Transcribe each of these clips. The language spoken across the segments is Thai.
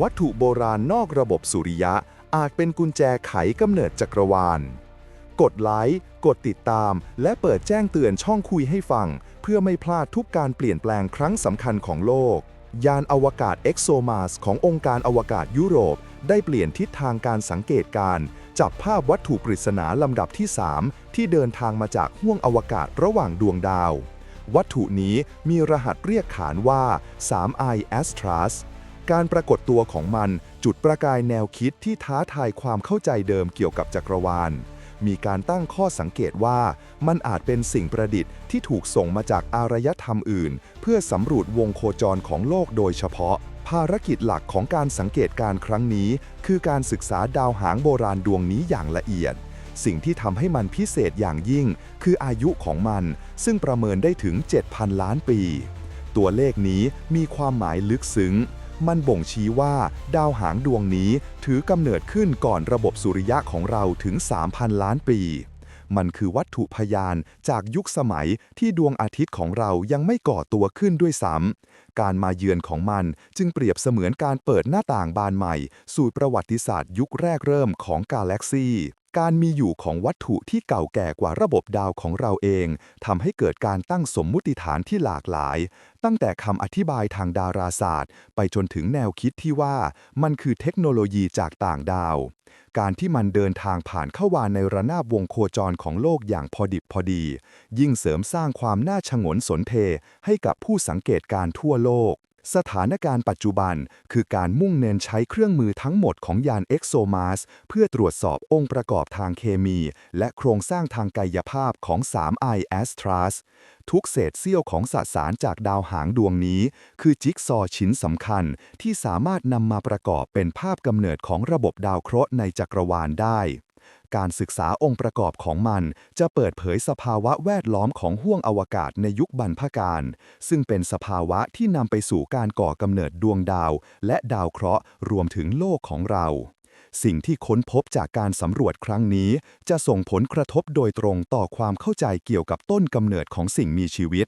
วัตถุโบราณนอกระบบสุริยะ อาจเป็นกุญแจไขกำเนิดจักรวาล กดไลค์ กดติดตาม และเปิดแจ้งเตือนช่องคุยให้ฟัง เพื่อไม่พลาดทุกการเปลี่ยนแปลงครั้งสำคัญของโลก ยานอวกาศ ExoMars ขององค์การอวกาศยุโรป ได้เปลี่ยนทิศทางการสังเกตการ จับภาพวัตถุปริศนาลำดับที่ 3 ที่เดินทางมาจากห้วงอวกาศระหว่างดวงดาว วัตถุนี้มีรหัสเรียกขานว่า 3i Astras การปรากฏตัวของมันจุดประกายแนวคิดที่ท้าทายความเข้าใจเดิมเกี่ยวกับจักรวาล มีการตั้งข้อสังเกตว่ามันอาจเป็นสิ่งประดิษฐ์ที่ถูกส่งมาจากอารยธรรมอื่น เพื่อสำรวจวงโคจรของโลกโดยเฉพาะ ภารกิจหลักของการสังเกตการครั้งนี้ คือการศึกษาดาวหางโบราณดวงนี้อย่างละเอียดสิ่งที่ทำให้มันพิเศษอย่างยิ่ง คืออายุของมัน ซึ่งประเมินได้ถึง 7,000 ล้านปี ตัวเลขนี้มีความหมายลึกซึ้ง มันบ่งชี้ว่าดาวหางดวงนี้ถือกำเนิดขึ้นก่อนระบบสุริยะของเราถึง 3,000 ล้านปี มันคือวัตถุพยานจากยุคสมัยที่ดวงอาทิตย์ของเรายังไม่ก่อตัวขึ้นด้วยซ้ำ การมาเยือนของมันจึงเปรียบเสมือนการเปิดหน้าต่างบานใหม่ สู่ประวัติศาสตร์ยุคแรกเริ่มของกาแล็กซีการมีอยู่ของวัตถุที่เก่าแก่กว่าระบบดาวของเราเองทำให้เกิดการตั้งสมมุติฐานที่หลากหลาย ตั้งแต่คำอธิบายทางดาราศาสตร์ ไปจนถึงแนวคิดที่ว่ามันคือเทคโนโลยีจากต่างดาว การที่มันเดินทางผ่านเข้าวาในระนาบวงโคจรของโลกอย่างพอดิบพอดี ยิ่งเสริมสร้างความน่าชงนสนเทให้กับผู้สังเกตการณ์ทั่วโลก สถานการณ์ปัจจุบันคือการมุ่งเน้นใช้เครื่องมือทั้งหมดของยาน ExoMars เพื่อตรวจสอบองค์ประกอบทางเคมี และโครงสร้างทางกายภาพของ 3i Astras ทุกเศษเสี้ยวของสสารจากดาวหางดวงนี้ คือจิ๊กซอว์ชิ้นสำคัญที่สามารถนำมาประกอบเป็นภาพกำเนิดของระบบดาวเคราะห์ในจักรวาลได้ การศึกษาองค์ประกอบของมัน จะเปิดเผยสภาวะแวดล้อมของห้วงอวกาศในยุคบรรพการ ซึ่งเป็นสภาวะที่นำไปสู่การก่อกำเนิดดวงดาว และดาวเคราะห์รวมถึงโลกของเรา สิ่งที่ค้นพบจากการสำรวจครั้งนี้ จะส่งผลกระทบโดยตรงต่อความเข้าใจเกี่ยวกับต้นกำเนิดของสิ่งมีชีวิต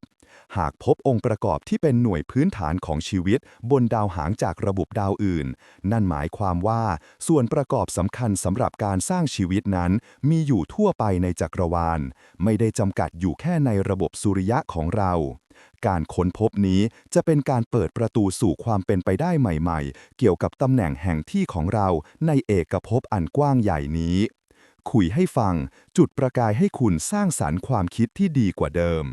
หากพบองค์ประกอบที่เป็นหน่วยพื้นฐานของชีวิต บนดาวหางจากระบบดาวอื่น นั่นหมายความว่า ส่วนประกอบสำคัญสำหรับการสร้างชีวิตนั้น มีอยู่ทั่วไปในจักรวาล ไม่ได้จำกัดอยู่แค่ในระบบสุริยะของเรา การค้นพบนี้จะเป็นการเปิดประตูสู่ความเป็นไปได้ใหม่ๆ เกี่ยวกับตำแหน่งแห่งที่ของเราในเอกภพอันกว้างใหญ่นี้ คุยให้ฟังจุดประกายให้คุณสร้างสรรค์ความคิดที่ดีกว่าเดิม